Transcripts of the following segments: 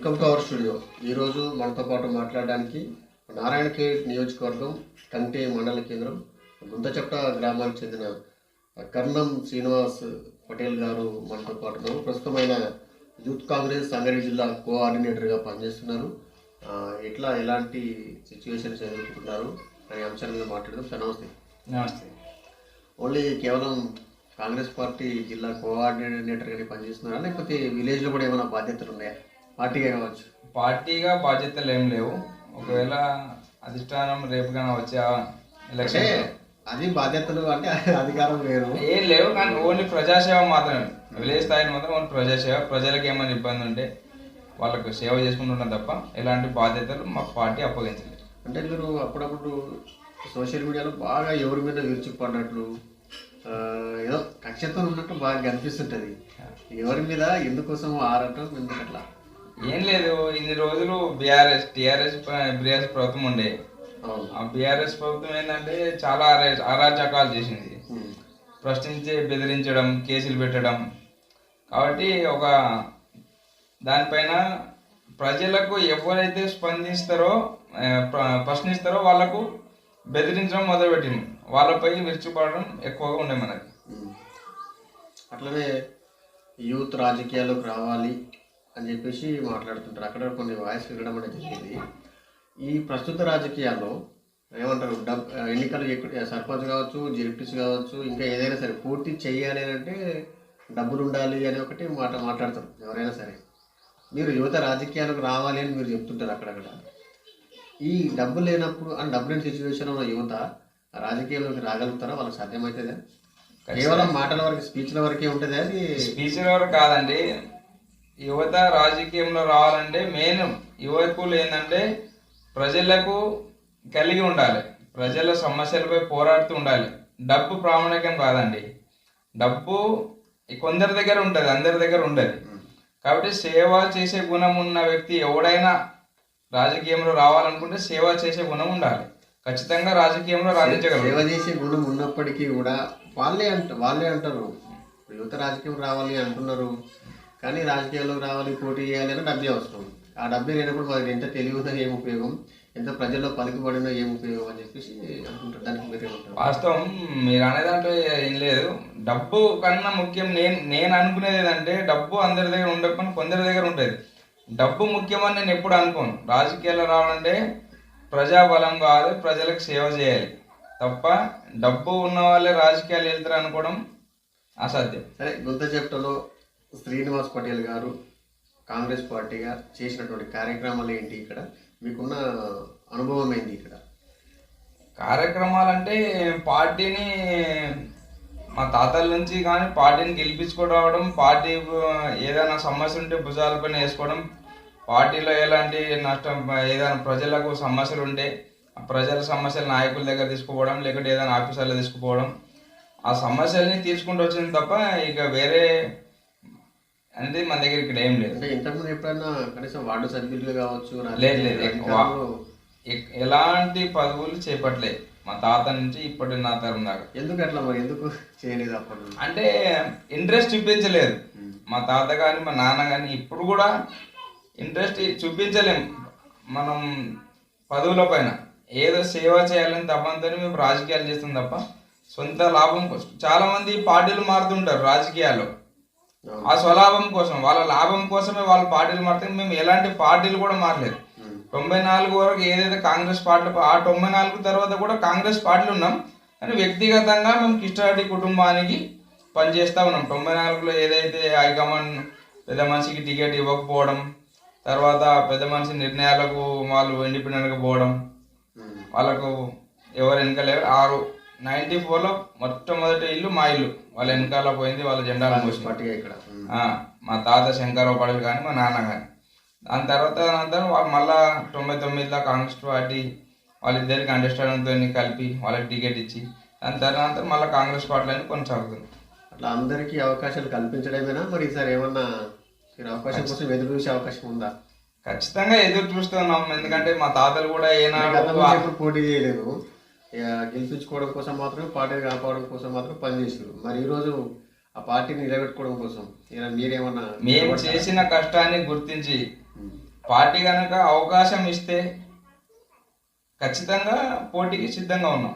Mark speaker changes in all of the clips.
Speaker 1: Welcome to our studio. ఈరోజు మనతో పాటు మాట్లాడడానికి నారాయణఖేడ్ నియోజకవర్గం కంటే మండల కేంద్రం గుంతచట్ట గ్రామానికి చెందిన కర్ణం శ్రీనివాస్ పటేల్ గారు మనతో పాటు ఉన్నారు. ప్రస్తుతం ఆయన యూత్ కాంగ్రెస్ సంగారెడ్డి జిల్లా కోఆర్డినేటర్గా పనిచేస్తున్నారు. ఎట్లా ఎలాంటి సిచ్యువేషన్స్ ఎదుర్కొంటున్నారు అనే అంశాల మీద మాట్లాడదాం. సార్ నమస్తే.
Speaker 2: నమస్తే.
Speaker 1: ఓన్లీ కేవలం కాంగ్రెస్ పార్టీ జిల్లా కోఆర్డినేటర్గానే పనిచేస్తున్నారా? లేకపోతే విలేజ్లో కూడా ఏమైనా బాధ్యతలు ఉన్నాయా? పార్టీగా కావచ్చు?
Speaker 2: పార్టీగా బాధ్యతలు ఏం లేవు. ఒకవేళ అధిష్టానం రేపు కానీ వచ్చే ఎలక్షన్
Speaker 1: అది బాధ్యతలు అంటే అధికారం వేరు.
Speaker 2: ఏం లేవు కానీ ఓన్లీ ప్రజాసేవ మాత్రమే. విలేజ్ స్థాయిలో మాత్రం ఓన్లీ ప్రజాసేవ ప్రజలకు ఏమైనా ఇబ్బంది ఉంటే వాళ్ళకు సేవ చేసుకుంటున్నాం తప్ప ఎలాంటి బాధ్యతలు మా పార్టీ అప్పగించలేదు.
Speaker 1: అంటే మీరు అప్పుడప్పుడు సోషల్ మీడియాలో బాగా ఎవరి మీద విరుచుకుపడినట్లు ఏదో కక్షతో ఉన్నట్టు బాగా కనిపిస్తుంటది ఎవరి మీద ఎందుకోసం ఆడటం ఎందుకు అట్లా
Speaker 2: ఏం లేదు ఇన్ని రోజులు బీఆర్ఎస్ టీఆర్ఎస్ బీఆర్ఎస్ ప్రభుత్వం ఉండే. ఆ బీఆర్ఎస్ ప్రభుత్వం ఏంటంటే చాలా అరా- అరాచకాలు చేసింది. ప్రశ్నించి బెదిరించడం కేసులు పెట్టడం. కాబట్టి ఒక దానిపైన ప్రజలకు ఎవరైతే స్పందిస్తారో ప్రశ్నిస్తారో వాళ్ళకు బెదిరించడం మొదలుపెట్టింది. వాళ్ళపై విరుచుపడడం ఎక్కువగా ఉండే మనకి.
Speaker 1: అట్లనే యూత్ రాజకీయాల్లోకి రావాలి. అని చెప్పేసి మాట్లాడుతుంటారు. అక్కడ కొన్ని వాయిస్ వినడం అనేది జరిగింది. ఈ ప్రస్తుత రాజకీయాల్లో ఏమంటారు? డబ్ ఎన్నికలు సర్పంచ్ కావచ్చు జెడ్పీస్ కావచ్చు ఇంకా ఏదైనా సరే పూర్తి చేయాలి అని అంటే డబ్బులు ఉండాలి అని ఒకటి మాట మాట్లాడతారు ఎవరైనా సరే. మీరు యువత రాజకీయాలకు రావాలి అని మీరు చెప్తుంటారు అక్కడక్కడ. ఈ డబ్బు లేనప్పుడు అని డబ్బు లేని సిచ్యువేషన్ ఉన్న యువత రాజకీయాల్లోకి రాగలుగుతారా? వాళ్ళకి సాధ్యమవుతుందా? కేవలం మాటల వరకు స్పీచ్ల వరకే ఉంటుంది అది?
Speaker 2: స్పీచ్ల వరకు కాదండి. యువత రాజకీయంలో రావాలంటే మెయిన్ యువకులు ఏంటంటే ప్రజలకు కలిగి ఉండాలి. ప్రజల సమస్యలపై పోరాడుతూ ఉండాలి. డబ్బు ప్రామాణికం కాదండి. డబ్బు కొందరి దగ్గర ఉంటుంది అందరి దగ్గర ఉండదు. కాబట్టి సేవ చేసే గుణం ఉన్న వ్యక్తి ఎవడైనా రాజకీయంలో రావాలనుకుంటే సేవ చేసే గుణం ఉండాలి. ఖచ్చితంగా రాజకీయంలో రాణించగలరు.
Speaker 1: సేవ చేసే గుణం ఉన్నప్పటికీ కూడా వాళ్ళే అంట వాళ్ళే అంటారు. యువత రాజకీయం రావాలి అంటున్నారు. కానీ రాజకీయాల్లోకి రావాలి పోటీ చేయాలి అంటే డబ్బే అవసరం. ఆ డబ్బే లేనప్పుడు మనకి ఎంత తెలివి ఉన్నా ఏం ఉపయోగం ఎంత ప్రజల్లో పలుకుబడినా ఏం ఉపయోగం అని చెప్పేసి అనుకుంటారు. దానికి మీరేమంటారు
Speaker 2: వాస్తవం మీరు అనే దాంట్లో ఏం లేదు. డబ్బు కన్నా ముఖ్యం నేను నేను అనుకునేది ఏంటంటే డబ్బు అందరి దగ్గర ఉండకపోయినా కొందరి దగ్గర ఉంటుంది. డబ్బు ముఖ్యమని నేను ఎప్పుడు అనుకోను. రాజకీయాల్లో రావాలంటే ప్రజాబలం కావాలి ప్రజలకు సేవ చేయాలి. తప్ప డబ్బు ఉన్న వాళ్ళే రాజకీయాలు వెళ్తారు అనుకోవడం అసాధ్యం.
Speaker 1: సరే గుంత చెప్టలో శ్రీనివాస్ పటేల్ గారు కాంగ్రెస్ పార్టీగా చేసినటువంటి కార్యక్రమాలు ఏంటి ఇక్కడ? మీకున్న అనుభవం ఏంటి ఇక్కడ?
Speaker 2: కార్యక్రమాలు అంటే పార్టీని మా తాతల నుంచి కానీ పార్టీని గెలిపించుకోవడం రావడం పార్టీ ఏదైనా సమస్య ఉంటే భుజాలపైన వేసుకోవడం పార్టీలో ఎలాంటి నష్టం ఏదైనా ప్రజలకు సమస్యలు ఉంటే ఆ ప్రజల సమస్యలు నాయకుల దగ్గర తీసుకుపోవడం లేకుంటే ఏదైనా ఆఫీసర్లు తీసుకుపోవడం ఆ సమస్యల్ని తీసుకుంటూ వచ్చింది తప్ప ఇక వేరే అనేది మన దగ్గర ఇక్కడ ఏం లేదు.
Speaker 1: అంటే ఇంతకుముందు ఎప్పుడైనా కనీసం వార్డు సభ్యులుగా కావచ్చు
Speaker 2: లేదు లేదు ఎలాంటి పదవులు చేపట్టలేదు మా తాత నుంచి ఇప్పటి నా తరం దాకా.
Speaker 1: ఎందుకు అట్లా మరి? ఎందుకు చేయలేదు అప్పటి నుండి?
Speaker 2: అంటే ఇంట్రెస్ట్ చూపించలేదు. మా తాత కానీ మా నాన్న కానీ ఇప్పుడు కూడా ఇంట్రెస్ట్ చూపించలేం. మనం పదవుల పైన ఏదో సేవ చేయాలని తప్పంతో మేము రాజకీయాలు చేస్తాం తప్ప సొంత లాభం కోసం. చాలా మంది పార్టీలు మారుతుంటారు రాజకీయాల్లో. ఆ స్వలాభం కోసం వాళ్ళ లాభం కోసమే వాళ్ళ పార్టీలు మారితే మేము ఎలాంటి పార్టీలు కూడా మారలేదు. తొంభై నాలుగు వరకు ఏదైతే కాంగ్రెస్ పార్టీ ఆ తొంభై నాలుగు తర్వాత కూడా కాంగ్రెస్ పార్టీలు ఉన్నాం. కానీ వ్యక్తిగతంగా మేము కిష్టారెడ్డి కుటుంబానికి పనిచేస్తూ ఉన్నాం. తొంభై నాలుగులో ఏదైతే హైకమాండ్ పెద్ద మనిషికి టికెట్ ఇవ్వకపోవడం తర్వాత పెద్ద మనిషి నిర్ణయాలకు వాళ్ళు ఇండిపెండెంట్గా పోవడం. వాళ్ళకు ఎవరు వెనకాల ఆరు నైంటీ ఫోర్లో మొట్టమొదటి ఇల్లు మా ఇల్లు. వాళ్ళ వెనకాల పోయింది వాళ్ళ జెండాలు
Speaker 1: పార్టీగా ఇక్కడ.
Speaker 2: మా తాత శంకరరావు పడేలు కానీ మా నాన్న కానీ. దాని తర్వాత అనంతరం వాళ్ళు మళ్ళా తొంభై తొమ్మిదిలో కాంగ్రెస్ పార్టీ వాళ్ళిద్దరికి అండర్స్టాండింగ్తో కలిపి వాళ్ళకి టికెట్ ఇచ్చి దాని తర్వాత మళ్ళీ కాంగ్రెస్ పార్టీలని కొనసాగుతుంది.
Speaker 1: అట్లా అందరికీ అవకాశాలు కల్పించడమేనా? మరి ఈసారి ఏమన్నా మీరు అవకాశం కోసం ఎదురు చూసే అవకాశం ఉందా?
Speaker 2: ఖచ్చితంగా ఎదురు చూస్తున్నాం ఎందుకంటే మా తాతలు కూడా ఏనాడు
Speaker 1: పోటీ చేయలేదు. గెలిపించుకోవడం కోసం మాత్రమే పార్టీని కాపాడడం కోసం మాత్రం పనిచేసారు మరి ఈరోజు ఆ పార్టీని నిలబెట్టుకోవడం కోసం మీరేమన్నా
Speaker 2: మేము చేసిన కష్టాన్ని గుర్తించి పార్టీ కనుక అవకాశం ఇస్తే ఖచ్చితంగా పోటీకి సిద్ధంగా ఉన్నాం.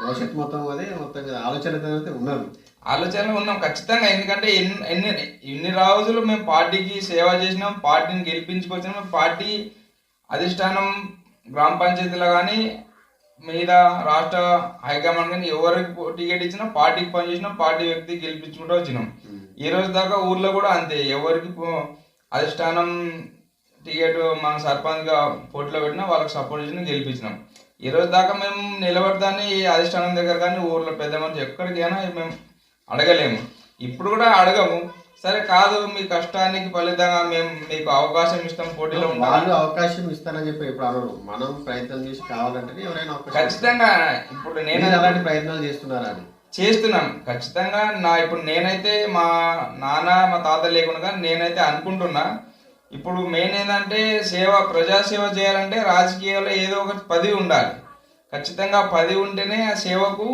Speaker 1: భవిష్యత్ మొత్తం అదే మొత్తం ఆలోచన ఉన్నారు
Speaker 2: ఆలోచనలో ఉన్నాం ఖచ్చితంగా ఎందుకంటే ఎన్ని ఎన్ని ఇన్ని రోజులు మేము పార్టీకి సేవ చేసినాం పార్టీని గెలిపించుకొచ్చినాం పార్టీ అధిష్టానం గ్రామ పంచాయతీలో కానీ మీద రాష్ట్ర హైకమాండ్ కానీ ఎవరికి టికెట్ ఇచ్చినా పార్టీకి పనిచేసినాం పార్టీ వ్యక్తి గెలిపించుకుంటూ వచ్చినాం. ఈ రోజు దాకా ఊర్లో కూడా అంతే. ఎవరికి అధిష్టానం టికెట్ మన సర్పంచ్గా పోటీలో పెట్టినా వాళ్ళకి సపోర్ట్ చేసిన గెలిపించినాం. ఈ రోజు దాకా మేము నిలబడతాన్ని అధిష్టానం దగ్గర కానీ ఊర్లో పెద్ద మనిషి ఎక్కడికైనా మేము అడగలేము. ఇప్పుడు కూడా అడగము. సరే కాదు మీ కష్టానికి ఫలితంగా మేము మీకు అవకాశం ఇస్తాం పోటీలో
Speaker 1: వాళ్ళు అవకాశం ఇస్తారని చెప్పి ఎప్పుడు అనరు. మనం ప్రయత్నం చేసి కావాలంటే ఎవరైనా అవకాశం
Speaker 2: ఖచ్చితంగా ఇప్పుడు నేను
Speaker 1: అలాంటి ప్రయత్నాలు చేస్తున్నారా అని?
Speaker 2: చేస్తున్నాం. ఖచ్చితంగా నా ఇప్పుడు నేనైతే మా నాన్న మా తాత లేకుండా నేనైతే అనుకుంటున్నా. ఇప్పుడు మెయిన్ ఏంటంటే సేవ ప్రజాసేవ చేయాలంటే రాజకీయాల్లో ఏదో ఒక పదవి ఉండాలి. ఖచ్చితంగా పదవి ఉంటేనే ఆ సేవకు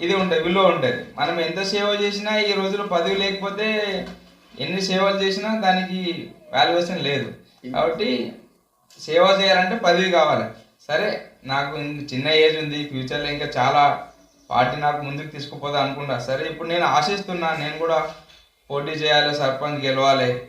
Speaker 2: ఇది ఉంటుంది విలువ ఉంటుంది. మనం ఎంత సేవ చేసినా ఈ రోజుల్లో పదవి లేకపోతే ఎన్ని సేవలు చేసినా దానికి వాల్యుయేషన్ లేదు. కాబట్టి సేవ చేయాలంటే పదవి కావాలి. సరే నాకు చిన్న ఏజ్ ఉంది ఫ్యూచర్లో ఇంకా చాలా పార్టీ నాకు ముందుకు తీసుకుపోదా అనుకుంటా. సరే ఇప్పుడు నేను ఆశిస్తున్నా నేను కూడా పోటీ చేయాలి సర్పంచ్ గెలవాలి.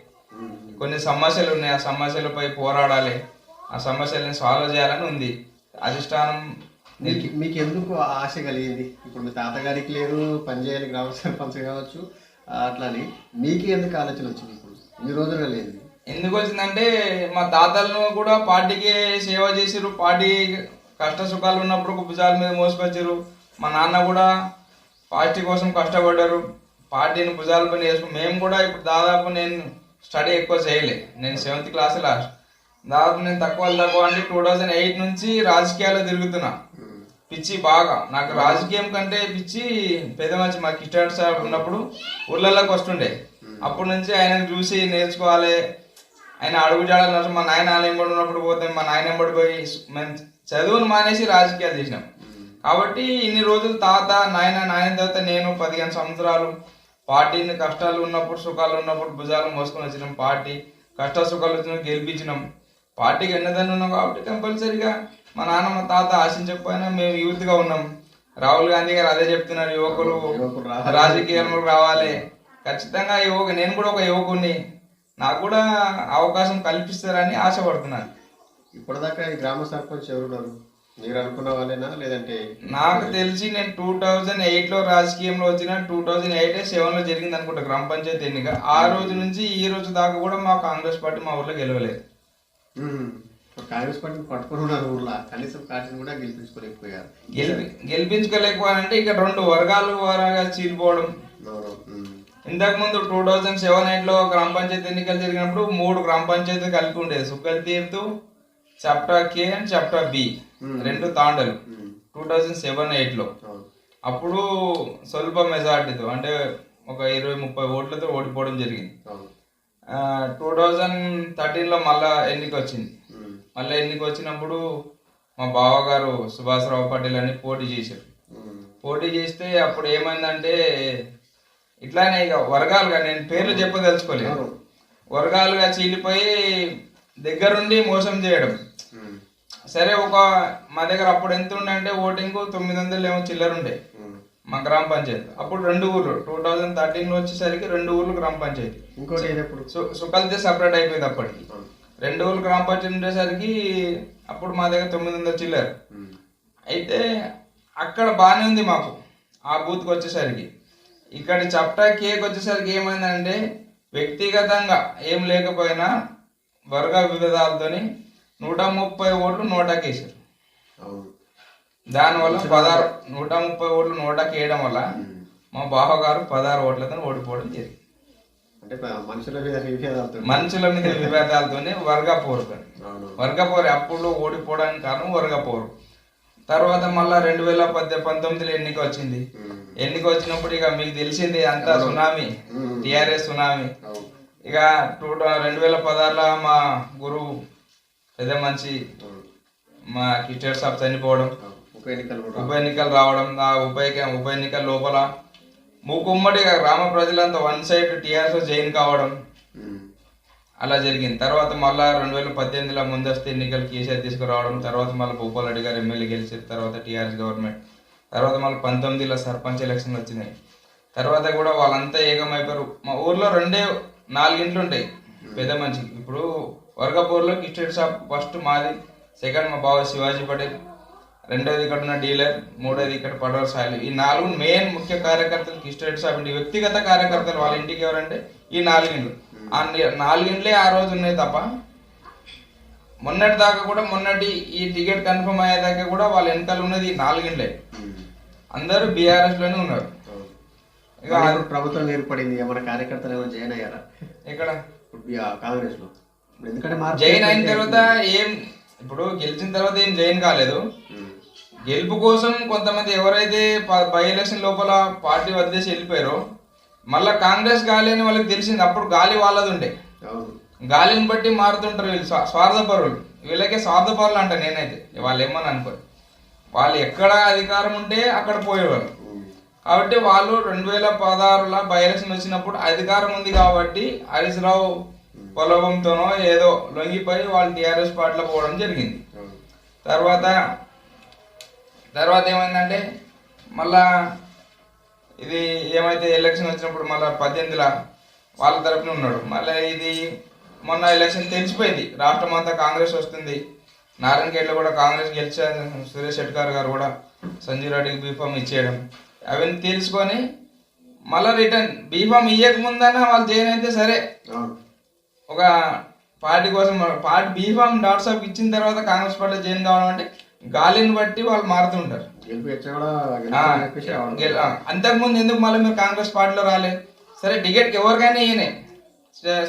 Speaker 2: కొన్ని సమస్యలు ఉన్నాయి ఆ సమస్యలపై పోరాడాలి. ఆ సమస్యలను సాల్వ్ చేయాలని ఉంది. అధిష్టానం
Speaker 1: మీకు మీకు ఎందుకు ఆశ కలిగింది? ఇప్పుడు మీ తాతగారికి లేదు పనిచేయాలి గ్రామ సర్పంచ్ కావచ్చు ఆ, అట్లని మీకు ఎందుకు ఆలోచన వచ్చింది ఇప్పుడు? ఇన్ని రోజులుగా లేదు.
Speaker 2: ఎందుకు వచ్చిందంటే మా తాతలను కూడా పార్టీకి సేవ చేసిరు పార్టీ కష్ట సుఖాలు ఉన్నప్పుడు భుజాల మీద మోసుకొచ్చారు మా నాన్న కూడా పార్టీ కోసం కష్టపడ్డారు. పార్టీని భుజాల పైన వేసుకు మేము కూడా ఇప్పుడు దాదాపు నేను స్టడీ ఎక్కువ చేయలే. నేను సెవెంత్ క్లాస్ లాస్ట్. దాదాపు నేను తక్కువ తక్కువ అంటే టూ థౌజండ్ ఎయిట్ నుంచి రాజకీయాల్లో తిరుగుతున్నా. పిచ్చి బాగా. నాకు రాజకీయం కంటే పిచ్చి పెద్ద మంచి మా కిస్టార్ సార్ ఉన్నప్పుడు ఊర్లలోకి వస్తుండే. అప్పటి నుంచి ఆయనను చూసి నేర్చుకోవాలి. ఆయన అడుగుజాడలు నడిచి మా నాయన ఎంబడి ఉన్నప్పుడు పోతే మా నాయన ఎంబడి పోయి మేము చదువును మానేసి రాజకీయాలు చేసినాం. కాబట్టి ఇన్ని రోజులు తాత నాయన నాయన తర్వాత నేను పదిహేను సంవత్సరాలు పార్టీని కష్టాలు ఉన్నప్పుడు సుఖాలు ఉన్నప్పుడు భుజాలు మోసుకొని వచ్చినాం. పార్టీ కష్ట సుఖాలు వచ్చిన గెలిపించినాం. పార్టీకి ఎన్నదాన్ని ఉన్నాం కాబట్టి కంపల్సరిగా మా నాన్న మా తాత ఆశించకపోయినా మేము యూత్గా ఉన్నాం. రాహుల్ గాంధీ గారు అదే చెప్తున్నారు యువకులు
Speaker 1: యువకులు రావాలి.
Speaker 2: రాజకీయాల్లో రావాలి. ఖచ్చితంగా యువక నేను కూడా ఒక యువకుని నాకు కూడా అవకాశం కల్పిస్తారని ఆశపడుతున్నాను.
Speaker 1: ఇప్పటిదాకా ఈ గ్రామ సర్పంచ్ ఎవరున్నారు మీరు అనుకున్న వాళ్ళేనా? లేదంటే
Speaker 2: నాకు తెలిసి నేను టూ థౌజండ్ ఎయిట్లో రాజకీయంలో వచ్చిన టూ థౌజండ్ ఎయిట్ సెవెన్లో జరిగింది అనుకుంటా గ్రామ పంచాయతీ ఎన్నిక. ఆ రోజు నుంచి ఈ రోజు దాకా కూడా మా కాంగ్రెస్ పార్టీ మా ఊర్లో గెలవలేదు.
Speaker 1: కాంగ్రెస్ పార్టీని పట్టుకుని ఉన్నారు ఊర్లో కనీసం పార్టీని కూడా గెలిపించుకోలేకపోయారు
Speaker 2: గెలిపి గెలిపించుకోలేకపోవాలంటే ఇక రెండు వర్గాలు వారాగా చీలిపోవడం. ఇంతకు ముందు టూ థౌజండ్ సెవెన్ ఎయిట్లో గ్రామ పంచాయతీ ఎన్నికలు జరిగినప్పుడు మూడు గ్రామ పంచాయతీ కలిపి ఉండేది తీర్తు chapter K and chapter B. రెండు తాండలు. టూ థౌజండ్ సెవెన్
Speaker 1: ఎయిట్లో.
Speaker 2: అప్పుడు స్వల్ప మెజార్టీతో అంటే ఒక ఇరవై ముప్పై ఓట్లతో ఓడిపోవడం జరిగింది. టూ థౌజండ్ థర్టీన్లో మళ్ళా ఎన్నిక వచ్చింది. మళ్ళీ ఎన్నిక వచ్చినప్పుడు మా బావగారు సుభాష్రావు పటేల్ అని పోటీ చేశారు. పోటీ చేస్తే అప్పుడు ఏమైందంటే ఇట్లానే ఇక వర్గాలుగా నేను పేర్లు చెప్పదలుచుకోలేదు. వర్గాలుగా చీలిపోయి దగ్గరుండి మోసం చేయడం. సరే ఒక మా దగ్గర అప్పుడు ఎంత ఉండే అంటే ఓటింగ్ తొమ్మిది వందలు ఏమో చిల్లర ఉండే. మా గ్రామ పంచాయతీ అప్పుడు రెండు ఊర్లు టూ థౌజండ్ థర్టీన్లో వచ్చేసరికి రెండు ఊర్లు గ్రామ పంచాయతీ
Speaker 1: ఇంకోటి
Speaker 2: సు సుకల్తే సపరేట్ అయిపోయింది అప్పటికి. రెండు ఊర్లు గ్రామ పంచాయతీ ఉండేసరికి అప్పుడు మా దగ్గర తొమ్మిది వందలు చిల్లర. అయితే అక్కడ బాగానే ఉంది మాకు ఆ బూత్కి వచ్చేసరికి ఇక్కడ చప్టా కేక్ వచ్చేసరికి ఏమైందంటే వ్యక్తిగతంగా ఏం లేకపోయినా వర్గ విభేదాలతోని నూట ముప్పై ఓట్లు నోటాకేసారు. దానివల్ల పదహారు నూట ముప్పై ఓట్లు నోటాకి వేయడం వల్ల. మా బావగారు పదహారు ఓట్లతో ఓడిపోవడం జరిగింది
Speaker 1: అంటే మనుషుల మీద విభేదాలతో
Speaker 2: మనుషుల మీద విభేదాలతోనే వర్గ పోరు
Speaker 1: అవును
Speaker 2: వర్గ పోరు అప్పుడు ఓడిపోవడానికి కారణం వర్గ పోరు తర్వాత మళ్ళా రెండు వేల పద్దె పంతొమ్మిదిలో ఎన్నిక వచ్చింది. ఎన్నిక వచ్చినప్పుడు ఇక మీకు తెలిసింది అంతా సునామీ. TRS tsunami. ఇక టూ రెండు వేల పదహారులో మా గురువు పెద్ద
Speaker 1: అవును.
Speaker 2: మా కిస్టర్ సాబ్ చనిపోవడం.
Speaker 1: ఉప ఎన్నికలు
Speaker 2: ఉప ఎన్నికలు రావడం ఆ ఉప ఉప ఎన్నికల లోపల మూకుమ్మడిగా గ్రామ ప్రజలంతా వన్ సైడ్ టీఆర్ఎస్ జైన్ కావడం. అలా జరిగింది. తర్వాత మళ్ళా రెండు వేల పద్దెనిమిదిలో ముందస్తు ఎన్నికలు కేసీఆర్ తీసుకురావడం తర్వాత మళ్ళీ భూపాల్ రెడ్డి గారు ఎమ్మెల్యే గెలిచిన తర్వాత టీఆర్ఎస్ గవర్నమెంట్ తర్వాత మళ్ళీ పంతొమ్మిదిలో సర్పంచ్ ఎలక్షన్లు వచ్చినాయి. తర్వాత కూడా వాళ్ళంతా ఏకమైపోయారు. మా ఊర్లో రెండే నాలుగింట్లు ఉంటాయి పెద్ద మనిషికి ఇప్పుడు వర్గపూర్లో కిస్టెడ్ షాప్ ఫస్ట్ మాది సెకండ్ మా బావ శివాజీ పటేల్ రెండోది ఇక్కడ ఉన్న డీలర్ మూడోది ఇక్కడ సాయిలు. ఈ నాలుగు మెయిన్ ముఖ్య కార్యకర్తలు షాప్ ఇంటి వ్యక్తిగత కార్యకర్తలు వాళ్ళ ఇంటికి ఎవరంటే ఈ నాలుగిండ్లు. ఆ నాలుగిండ్లే ఆ రోజు ఉన్నాయి తప్ప మొన్నటి దాకా కూడా మొన్నటి ఈ టికెట్ కన్ఫర్మ్ అయ్యేదాకా కూడా వాళ్ళ వెనకాల ఉన్నది ఈ నాలుగిండ్లే. అందరూ బీఆర్ఎస్లోనే ఉన్నారు
Speaker 1: ప్రభుత్వం ఏర్పడింది ఏమైనా కార్యకర్తలు ఏమైనా జాయిన్ అయ్యారా? ఆ కాంగ్రెస్లో ఎందుకంటే
Speaker 2: జైన్ అయిన తర్వాత ఏం ఇప్పుడు గెలిచిన తర్వాత ఏం జైన్ కాలేదు. గెలుపు కోసం కొంతమంది ఎవరైతే బై ఎలక్షన్ లోపల పార్టీ వదిలేసి వెళ్ళిపోయారో మళ్ళా కాంగ్రెస్ గాలి అని వాళ్ళకి తెలిసింది. అప్పుడు గాలి వాళ్ళది ఉండే గాలిని బట్టి మారుతుంటారు వీళ్ళు. స్వా- స్వార్థపరులు. వీళ్ళకే స్వార్థపరులు అంట నేనైతే. వాళ్ళు ఏమని అనుకో వాళ్ళు ఎక్కడ అధికారం ఉంటే అక్కడ పోయేవాళ్ళు. కాబట్టి వాళ్ళు రెండు వేల పదహారులో బై ఎలక్షన్ వచ్చినప్పుడు అధికారం ఉంది కాబట్టి హరీష్ రావు పొలవంతోనో ఏదో లొంగిపోయి వాళ్ళు టీఆర్ఎస్ పార్టీలో పోవడం జరిగింది. తర్వాత తర్వాత ఏమైందంటే మళ్ళా ఇది ఏమైతే ఎలక్షన్ వచ్చినప్పుడు మళ్ళా పద్దెనిమిదిలో వాళ్ళ తరపున ఉన్నాడు. మళ్ళీ ఇది మొన్న ఎలక్షన్ తెలిసిపోయింది. రాష్ట్రం అంతా కాంగ్రెస్ వస్తుంది. నారాయణఖేడ్లో కూడా కాంగ్రెస్ గెలిచారు సురేష్ షెట్కార్ గారు కూడా సంజీవ్ రెడ్డికి బీఫామ్ ఇచ్చేయడం. అవన్నీ తెలుసుకొని మళ్ళీ రిటర్న్. బీఫామ్ ఇయ్యక ముందన్నా వాళ్ళు జాయిన్ అయితే సరే. ఒక పార్టీ కోసం పార్టీ బీఫామ్ డాట్ ఇచ్చిన తర్వాత కాంగ్రెస్ పార్టీ జాయిన్ కావడం అంటే గాలిని బట్టి వాళ్ళు మారుతుంటారు అంతకుముందు ఎందుకు మళ్ళీ మీరు కాంగ్రెస్ పార్టీలో రాలే? సరే టికెట్ ఎవరికైనా ఈయనే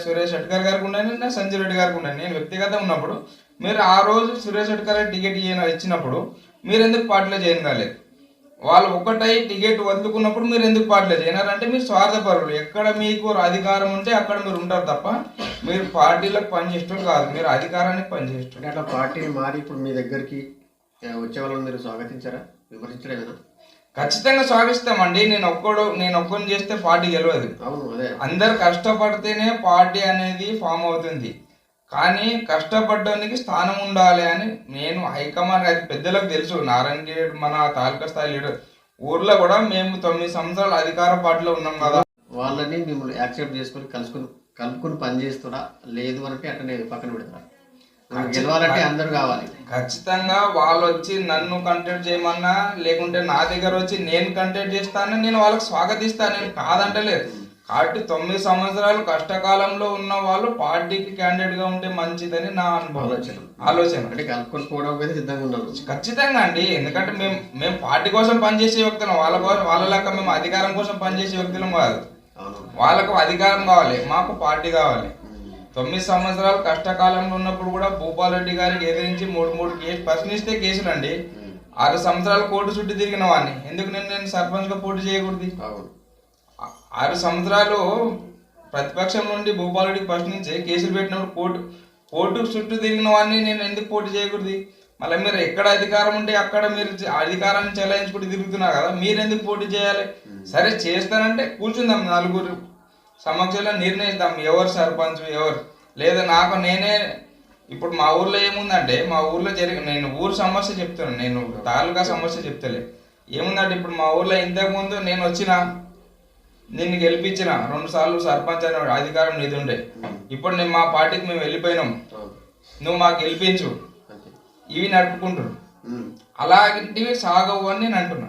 Speaker 2: సురేష్ షెట్కర్ గారికి ఉండండి నా సంజయ్ రెడ్డి గారికి ఉండండి నేను వ్యక్తిగతంగా ఉన్నప్పుడు మీరు ఆ రోజు సురేష్ షెట్కర్ టికెట్ ఇచ్చినప్పుడు మీరు ఎందుకు పార్టీలో జాయిన్ కాలేదు? వాళ్ళు ఒక్కటై టికెట్ వదులుకున్నప్పుడు మీరు ఎందుకు పార్టీలో జాయిన్ అంటే మీరు స్వార్థపరులు. ఎక్కడ మీకు అధికారం ఉంటే అక్కడ మీరు ఉంటారు తప్ప మీరు పార్టీలకు పనిచేస్తారు కాదు. మీరు అధికారానికి పనిచేస్తారు
Speaker 1: అంటే అట్లా పార్టీ మారి ఇప్పుడు మీ దగ్గరికి వచ్చే వాళ్ళని మీరు స్వాగతించారా? విమర్శించలేమేనా
Speaker 2: ఖచ్చితంగా స్వాగతిస్తామండి. నేను ఒక్కడు నేను ఒక్కని చేస్తే పార్టీ గెలవదు.
Speaker 1: అవును అదే.
Speaker 2: అందరు కష్టపడితేనే పార్టీ అనేది ఫామ్ అవుతుంది. కానీ కష్టపడడానికి స్థానం ఉండాలి అని నేను హైకమాండ్ అది పెద్దలకు తెలుసు. నారాయణ గేడ్ మన తాలూకా స్థాయి లీడర్. ఊర్లో కూడా మేము తొమ్మిది సంవత్సరాలు అధికార పార్టీలో ఉన్నాం కదా.
Speaker 1: వాళ్ళని మిమ్మల్ని యాక్సెప్ట్ చేసుకొని కలుసుకొని కలుపుకొని పని చేస్తురా? లేదు అంటే అట్లనే పక్కన పెడతారా? గెలవాలంటే అందరూ కావాలి.
Speaker 2: ఖచ్చితంగా వాళ్ళు వచ్చి నన్ను కంటెక్ట్ చేయమన్నా లేకుంటే నా దగ్గర వచ్చి నేను కంటెక్ట్ చేస్తానని నేను వాళ్ళకి స్వాగతిస్తాను. నేను కాదంటలేదు. కాబట్టి తొమ్మిది సంవత్సరాలు కష్టకాలంలో ఉన్న వాళ్ళు పార్టీకి క్యాండిడేట్గా ఉంటే మంచిదని నా అనుభవం.
Speaker 1: ఆలోచన. అంటే సిద్ధంగా
Speaker 2: ఖచ్చితంగా అండి. ఎందుకంటే మేము మేము పార్టీ కోసం పనిచేసే వ్యక్తులం. వాళ్ళ కోసం వాళ్ళ లెక్క మేము అధికారం కోసం పనిచేసే వ్యక్తులం కాదు. వాళ్ళకు అధికారం కావాలి. మాకు పార్టీ కావాలి. తొమ్మిది సంవత్సరాలు కష్టకాలంలో ఉన్నప్పుడు కూడా భూపాల్ రెడ్డి గారికి ఎదిరించి మూడు మూడు కేసు ప్రశ్నిస్తే కేసులు అండి. ఆరు సంవత్సరాలు కోర్టు చుట్టూ తిరిగిన వాడిని. ఎందుకు నేను నేను సర్పంచ్గా పోటీ చేయకూడదు? ఆరు సంవత్సరాలు ప్రతిపక్షం నుండి భూపాల్ రెడ్డికి ప్రశ్నించి కేసులు పెట్టినప్పుడు కోర్టు కోర్టు చుట్టూ తిరిగిన వాడిని నేను ఎందుకు పోటీ చేయకూడదు? మళ్ళీ మీరు ఎక్కడ అధికారం ఉంటే అక్కడ మీరు అధికారాన్ని చెలాయించుకుంటూ తిరుగుతున్నారు కదా మీరు ఎందుకు పోటీ చేయాలి? సరే చేస్తానంటే కూర్చుందాం నలుగురు. సమక్షంలో నిర్ణయిద్దాం. ఎవరు సర్పంచ్ ఎవరు? లేదా నాకు నేనే ఇప్పుడు మా ఊర్లో ఏముందంటే మా ఊర్లో జరిగి నేను ఊరు సమస్య చెప్తున్నాను నేను తాలూకా సమస్య చెప్తలే. ఏముందంటే ఇప్పుడు మా ఊర్లో ఇంతకు ముందు నేను వచ్చిన నిన్ను గెలిపించిన రెండు సార్లు సర్పంచ్ అనే అధికారం నీది ఉండే. ఇప్పుడు నేను మా పార్టీకి మేము వెళ్ళిపోయినాం. నువ్వు మాకు గెలిపించు. ఇవి నడుపుకుంటారు. అలాంటివి సాగవు అని నేను అంటున్నా.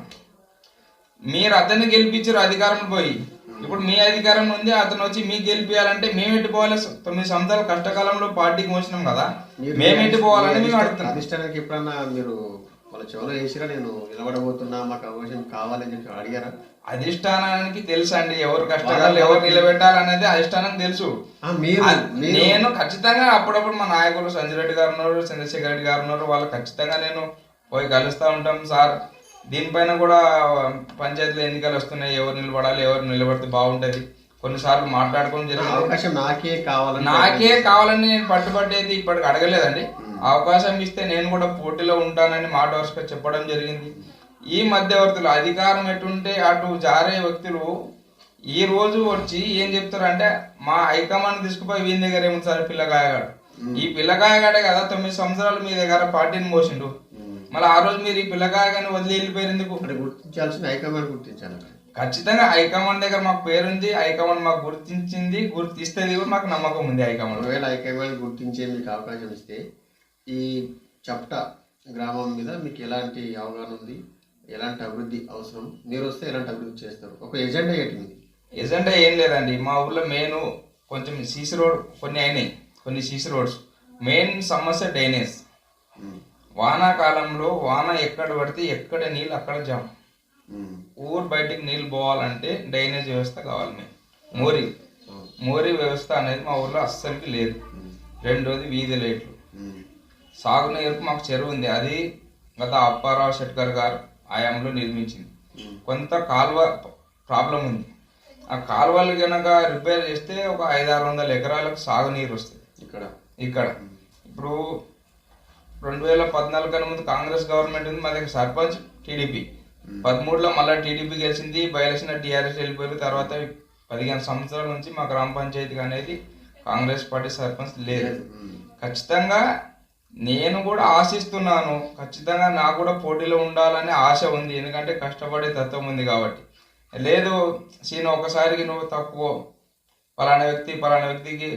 Speaker 2: మీరు అతన్ని గెలిపించారు అధికారం పోయి. ఇప్పుడు మీ అధికారం ఉంది అతను వచ్చి మీకు గెలిపించాలంటే మేము ఎట్టుకోవాలి? తొమ్మిది సంవత్సరాలు కష్టకాలంలో పార్టీకి వచ్చినాం కదా. మేము ఎట్టుకోవాలని మేము అడుగుతున్నాం.
Speaker 1: అధిష్టానానికి ఎప్పుడన్నా మీరు వాళ్ళ చెవులో వేసిరా? నేను నిలబడబోతున్నా మాకు అవకాశం కావాలని చెప్పి అడిగారా?
Speaker 2: అధిష్టానానికి తెలుసు అండి ఎవరు కష్టకాలు ఎవరు నిలబెట్టాలనేది అధిష్టానం తెలుసు. నేను ఖచ్చితంగా అప్పుడప్పుడు మా నాయకులు సంజయ్ రెడ్డి గారు ఉన్నారు చంద్రశేఖర్ రెడ్డి గారు ఉన్నారు వాళ్ళు ఖచ్చితంగా నేను పోయి కలుస్తూ ఉంటాం సార్. దీనిపైన కూడా పంచాయతీలో ఎన్నికలు వస్తున్నాయి. ఎవరు నిలబడాలి ఎవరు నిలబడితే బాగుంటది. కొన్నిసార్లు మాట్లాడుకోవడం జరిగింది.
Speaker 1: అవకాశం నాకే కావాలని
Speaker 2: నాకే కావాలని నేను పట్టుబట్టేది ఇప్పటికి అడగలేదండి. అవకాశం ఇస్తే నేను కూడా పోటీలో ఉంటానని మాట వరుసగా చెప్పడం జరిగింది. ఈ మధ్యవర్తులు అధికారం ఎటుంటే అటు జారే వ్యక్తులు ఈ రోజు వచ్చి ఏం చెప్తారంటే మా హైకమాండ్ తీసుకుపోయి వీని దగ్గర ఏముంది సార్? పిల్లకాయగాడు ఈ పిల్లకాయగాడే కదా తొమ్మిది సంవత్సరాలు మీ దగ్గర పార్టీని మోసిండు. మళ్ళీ ఆ రోజు మీరు ఈ పిల్లకాయగాని వదిలి వెళ్ళిపోయారు ఎందుకు?
Speaker 1: అంటే గుర్తించాల్సిన హైకమాండ్ గుర్తించాలి
Speaker 2: ఖచ్చితంగా హైకమాండ్ దగ్గర మాకు పేరుంది హైకమాండ్ మాకు గుర్తించింది గుర్తిస్తుంది కూడా మాకు నమ్మకం ఉంది హైకమాండ్
Speaker 1: ఒకవేళ హైకమాండ్ గుర్తించే మీకు అవకాశం ఇస్తే ఈ చప్ట గ్రామం మీద మీకు ఎలాంటి అవగాహన ఉంది? ఎలాంటి అభివృద్ధి అవసరం? మీరు వస్తే ఎలాంటి అభివృద్ధి చేస్తారు? ఒక ఎజెండా ఏంటి
Speaker 2: ఎజెండా ఏం లేదండి. మా ఊర్లో మెయిన్ కొంచెం సీసీ రోడ్ కొన్ని అయినాయి. కొన్ని సీసీ రోడ్స్. మెయిన్ సమస్య డ్రైనేజ్. వానాకాలంలో వాన ఎక్కడ పడితే ఎక్కడ నీళ్ళు అక్కడ జామ్. ఊరు బయటికి నీళ్ళు పోవాలంటే డ్రైనేజ్ వ్యవస్థ కావాలి మేము మోరీ. మోరీ వ్యవస్థ అనేది మా ఊర్లో అస్సలకి లేదు. రెండోది వీధి లైట్లు. సాగునీరుకు మాకు చెరువు ఉంది. అది గత అప్పారావు షెట్కర్ గారు ఆయాంలో నిర్మించింది. కొంత కాలువ ప్రాబ్లం ఉంది. ఆ కాలువలు కనుక రిపేర్ చేస్తే ఒక ఐదు ఆరు వందల ఎకరాలకు సాగునీరు వస్తుంది.
Speaker 1: ఇక్కడ.
Speaker 2: ఇక్కడ. ఇప్పుడు రెండు వేల పద్నాలుగు కన్నా ముందు కాంగ్రెస్ గవర్నమెంట్ ఉంది. మా దగ్గర సర్పంచ్ టీడీపీ. పదమూడులో మళ్ళీ టీడీపీ గెలిచింది. బై ఎలక్షన్ టీఆర్ఎస్ వెళ్ళిపోయారు. తర్వాత పదిహేను సంవత్సరాల నుంచి మా గ్రామ పంచాయతీ అనేది కాంగ్రెస్ పార్టీ సర్పంచ్ లేదు. ఖచ్చితంగా నేను కూడా ఆశిస్తున్నాను. ఖచ్చితంగా నాకు కూడా పోటీలో ఉండాలని ఆశ ఉంది. ఎందుకంటే కష్టపడే తత్వం ఉంది కాబట్టి. లేదు సీన్ ఒకసారికి నువ్వు తక్కువ పలానా వ్యక్తి పలానా వ్యక్తికి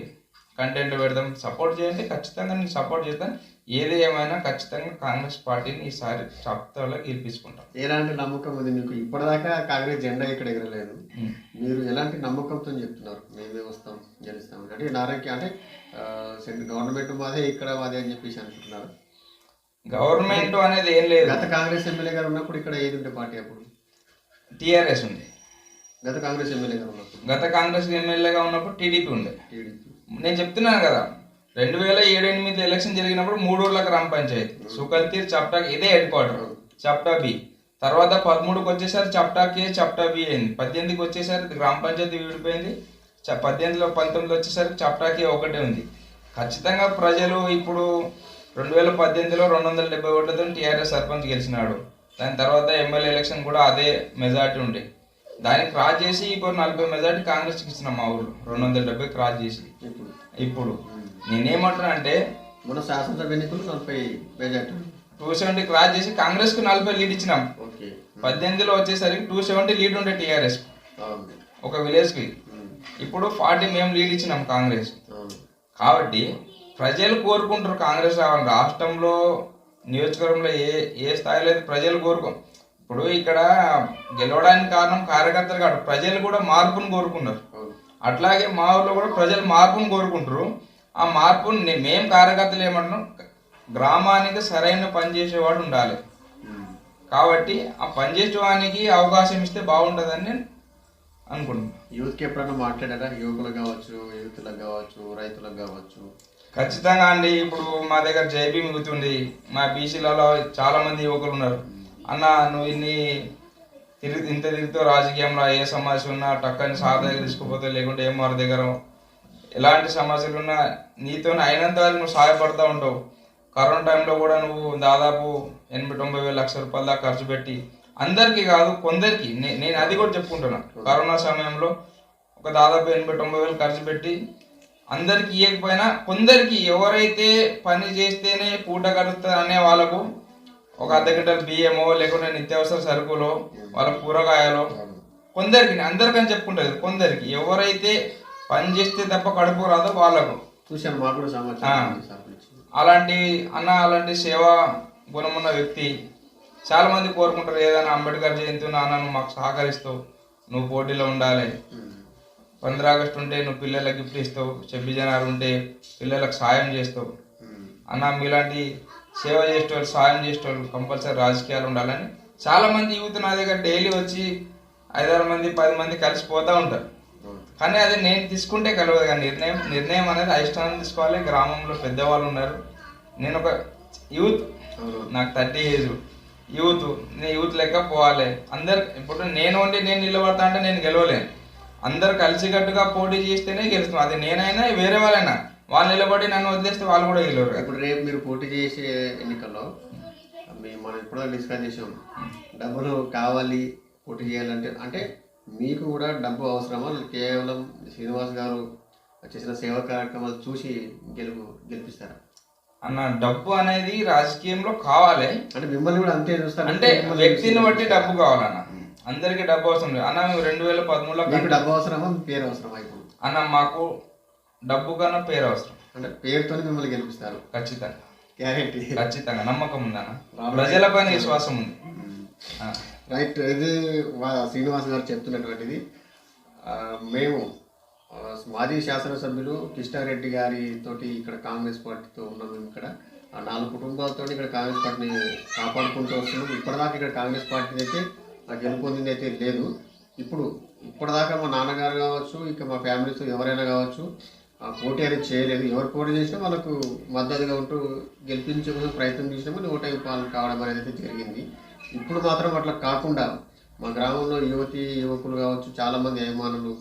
Speaker 2: కంటెంట్ పెడదాం. సపోర్ట్ చేయండి. ఖచ్చితంగా నేను సపోర్ట్ చేస్తాను. ఏది ఏమైనా ఖచ్చితంగా కాంగ్రెస్ పార్టీని ఈసారి చప్తాలో గెలిపించుకుంటాం.
Speaker 1: ఎలాంటి నమ్మకం ఉంది మీకు? ఇప్పటిదాకా కాంగ్రెస్ జెండా ఇక్కడ ఎగరలేదు. మీరు ఎలాంటి నమ్మకంతో చెప్తున్నారు? మేమే వస్తాం గెలుస్తాం అంటే నారాయణకి అంటే గవర్నమెంట్ మాదే ఇక్కడ మాదే అని చెప్పేసి అనుకుంటున్నారు?
Speaker 2: గవర్నమెంట్ అనేది ఏం లేదు.
Speaker 1: గత కాంగ్రెస్ ఎమ్మెల్యే గారు ఉన్నప్పుడు ఇక్కడ ఏది ఉండే పార్టీ అప్పుడు?
Speaker 2: టీఆర్ఎస్ ఉంది
Speaker 1: గత కాంగ్రెస్ ఎమ్మెల్యే గారు ఉన్నప్పుడు?
Speaker 2: గత కాంగ్రెస్ ఎమ్మెల్యేగా ఉన్నప్పుడు టీడీపీ ఉండే.
Speaker 1: టీడీపీ.
Speaker 2: నేను చెప్తున్నాను కదా రెండు వేల ఏడు ఎనిమిది ఎలక్షన్ జరిగినప్పుడు మూడు ఊర్ల గ్రామ పంచాయతీ. సుకల్తీర్ చప్టా ఇదే హెడ్ క్వార్టర్. చప్టా బి. తర్వాత పదమూడుకి వచ్చేసరికి చప్టా కే చప్టా బి అయింది. పద్దెనిమిదికి వచ్చేసరికి గ్రామ పంచాయతీ విడిపోయింది. చ- పద్దెనిమిదిలో పంతొమ్మిది వచ్చేసరికి చప్టా కే ఒకటే ఉంది. ఖచ్చితంగా ప్రజలు ఇప్పుడు రెండు వేల పద్దెనిమిదిలో రెండు వందల డెబ్బై ఓట్లతో టీఆర్ఎస్ సర్పంచ్ గెలిచినాడు. దాని తర్వాత ఎమ్మెల్యే ఎలక్షన్ కూడా అదే మెజార్టీ ఉండే. దాన్ని క్రాస్ చేసి ఇప్పుడు నలభై మెజార్టీ కాంగ్రెస్కి ఇచ్చినాం మా ఊళ్ళో రెండు వందల డెబ్బై క్రాస్ చేసి.
Speaker 1: ఇప్పుడు.
Speaker 2: ఇప్పుడు. నేనేమంటున్నా అంటే
Speaker 1: మన శాసనసభ ఎన్నికలు నలభై
Speaker 2: టూ సెవెంటీ క్రాస్ చేసి కాంగ్రెస్కు నలభై లీడ్ ఇచ్చినాం.
Speaker 1: ఓకే.
Speaker 2: పద్దెనిమిదిలో వచ్చేసరికి టూ సెవెంటీ లీడ్ ఉండే టీఆర్ఎస్. ఒక
Speaker 1: విలేజ్కి.
Speaker 2: ఇప్పుడు ఫార్టీ మేము లీడ్ ఇచ్చినాం కాంగ్రెస్. కాబట్టి ప్రజలు కోరుకుంటారు కాంగ్రెస్ రావాలి రాష్ట్రంలో నియోజకవర్గంలో ఏ ఏ స్థాయిలో అయితే ప్రజలు కోరుకో ఇప్పుడు ఇక్కడ గెలవడానికి కారణం కార్యకర్తలు కాదు ప్రజలు కూడా మార్పును కోరుకున్నారు అట్లాగే మా ఊర్లో కూడా ప్రజలు మార్పును కోరుకుంటారు ఆ మార్పుని మేం కార్యకర్తలు ఏమంటున్నాం? గ్రామానికి సరైన పని చేసేవాడు ఉండాలి. కాబట్టి ఆ పని చేసేవానికి అవకాశం ఇస్తే బాగుంటుందని నేను అనుకుంటున్నాను.
Speaker 1: యూత్కి ఎప్పుడైనా మాట్లాడారా? యువకులకు కావచ్చు యూత్లకు కావచ్చు రైతులకు కావచ్చు?
Speaker 2: ఖచ్చితంగా అండి. ఇప్పుడు మా దగ్గర జైబీ మిగుతుంది మా బీసీలలో చాలా మంది యువకులు ఉన్నారు. అన్న నువ్వు ఇన్ని తిరిగి ఇంత తిరుగుతూ రాజకీయంలో ఏ సమస్య ఉన్నా టక్కని సార్ దగ్గర తీసుకుపోతే లేకుంటే ఏం వారి దగ్గర ఎలాంటి సమస్యలు ఉన్నా నీతో అయినంత వరకు నువ్వు సహాయపడతా ఉంటావు. కరోనా టైంలో కూడా నువ్వు దాదాపు ఎనభై తొంభై వేల లక్షల రూపాయల దాకా ఖర్చు పెట్టి అందరికీ కాదు కొందరికి నే- నేను అది కూడా చెప్పుకుంటున్నా. కరోనా సమయంలో ఒక దాదాపు ఎనభై తొంభై వేలు ఖర్చు పెట్టి అందరికి ఇవ్వకపోయినా కొందరికి ఎవరైతే పని చేస్తేనే పూట గడుస్తుంది అనే వాళ్ళకు ఒక అర్ధ గంటల బియ్యమో లేకుంటే నిత్యావసర సరుకులో వాళ్ళ కూరగాయలు కొందరికి అందరికని చెప్పుకుంటారు కొందరికి ఎవరైతే పని చేస్తే తప్ప కడుపు రాదో వాళ్ళకు
Speaker 1: చూశాను మాకు కూడా సమాచారం.
Speaker 2: అలాంటి అన్న అలాంటి సేవా గుణమున్న వ్యక్తి చాలా మంది కోరుకుంటారు ఏదైనా అంబేద్కర్ జయంతి నువ్వు మాకు సహకరిస్తావు నువ్వు పోటీలో ఉండాలి. పంద్ర ఆగస్టు ఉంటే నువ్వు పిల్లలకు గిఫ్ట్ ఇస్తావు చెబ్బి జనాలు ఉంటే పిల్లలకు సాయం చేస్తావు. అన్న మీలాంటి సేవ చేసేవాళ్ళు సాయం చేసేవాళ్ళు కంపల్సరీ రాజకీయాలు ఉండాలని చాలా మంది యూత్ నా దగ్గర డైలీ వచ్చి ఐదారు మంది పది మంది కలిసి పోతూ ఉంటారు. కానీ అది నేను తీసుకుంటే కలవదు కానీ నిర్ణయం నిర్ణయం అనేది అధిష్టానం తీసుకోవాలి. గ్రామంలో పెద్దవాళ్ళు ఉన్నారు. నేను ఒక యూత్. నాకు థర్టీ ఏజ్ యూత్. నేను యూత్ లెక్క పోవాలి. అందరు ఇప్పుడు నేను ఉండి నేను నిలబడతా అంటే నేను గెలవలేను. అందరు కలిసికట్టుగా పోటీ చేస్తేనే గెలుస్తాం. అది నేనైనా వేరే వాళ్ళైనా. వాళ్ళు నిలబడి నన్ను వదిలేస్తే వాళ్ళు కూడా గెలవరు
Speaker 1: ఇప్పుడు రేపు మీరు పోటీ చేసే ఎన్నికల్లో మీ మనం ఇప్పుడు డిస్కస్ చేసాం. డబ్బులు కావాలి పోటీ చేయాలంటే అంటే మీకు కూడా డబ్బు అవసరమా? కేవలం శ్రీనివాస్ గారు చేసిన సేవా కార్యక్రమాలు చూసి గెలుపు గెలిపిస్తారా?
Speaker 2: అన్న డబ్బు అనేది రాజకీయంలో కావాలి.
Speaker 1: అంటే మిమ్మల్ని కూడా అంతే చూస్తారు.
Speaker 2: అంటే వ్యక్తిని బట్టి డబ్బు కావాలన్న. అందరికి డబ్బు అవసరం లేదు. అన్న మేము రెండు వేల పదమూడులో
Speaker 1: డబ్బు అవసరమా? పేరు అవసరమా ఇప్పుడు?
Speaker 2: అన్న మాకు డబ్బు కన్నా పేరు అవసరం.
Speaker 1: అంటే పేరుతోనే మిమ్మల్ని గెలిపిస్తారు.
Speaker 2: ఖచ్చితంగా.
Speaker 1: గ్యారెంటీ.
Speaker 2: ఖచ్చితంగా. నమ్మకం ఉందన్న. ప్రజలపైన విశ్వాసం ఉంది.
Speaker 1: రైట్ ఇది వా- శ్రీనివాస్ గారు చెప్తున్నటువంటిది. మేము మాజీ శాసనసభ్యులు కృష్ణారెడ్డి గారి తోటి ఇక్కడ కాంగ్రెస్ పార్టీతో ఉన్నాం మేము ఇక్కడ. నాలుగు కుటుంబాలతో ఇక్కడ కాంగ్రెస్ పార్టీని కాపాడుకుంటూ వస్తున్నాం. ఇప్పటిదాకా ఇక్కడ కాంగ్రెస్ పార్టీ అయితే గెలుపొందింది అయితే లేదు. ఇప్పుడు ఇప్పటిదాకా మా నాన్నగారు కావచ్చు ఇక మా ఫ్యామిలీతో ఎవరైనా కావచ్చు ఆ పోటీ అనేది చేయలేదు. ఎవరు పోటీ చేసినా వాళ్ళకు మద్దతుగా ఉంటూ గెలిపించే ప్రయత్నం చేసినామని ఓటమి పాలు కావడం అనేది అయితే జరిగింది. ఇప్పుడు మాత్రం అట్లా కాకుండా మా గ్రామంలో యువతి యువకులు కావచ్చు చాలామంది అభిమానులు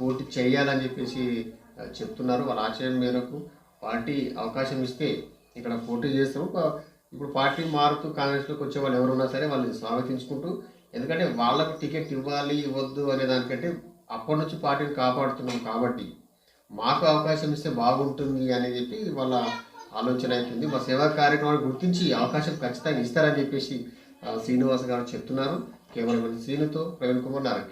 Speaker 1: పోటీ చేయాలని చెప్పేసి చెప్తున్నారు. వాళ్ళ ఆశయం మేరకు పార్టీ అవకాశం ఇస్తే ఇక్కడ పోటీ చేస్తాం ఇప్పుడు పార్టీ మారుతూ కాంగ్రెస్లోకి వచ్చే వాళ్ళు ఎవరున్నా సరే వాళ్ళని స్వాగతించుకుంటూ ఎందుకంటే వాళ్ళకు టికెట్ ఇవ్వాలి ఇవ్వద్దు అనే దానికంటే అప్పటి నుంచి పార్టీని కాపాడుతున్నాం కాబట్టి మాకు అవకాశం ఇస్తే బాగుంటుంది అని చెప్పి వాళ్ళ ఆలోచన అవుతుంది. మా సేవా కార్యక్రమాన్ని గుర్తించి అవకాశం ఖచ్చితంగా ఇస్తారని చెప్పేసి శ్రీనివాస్ గారు చెప్తున్నారు కేవలం శ్రీనుతో ప్రవీణ్ కుమార్ నారాయణ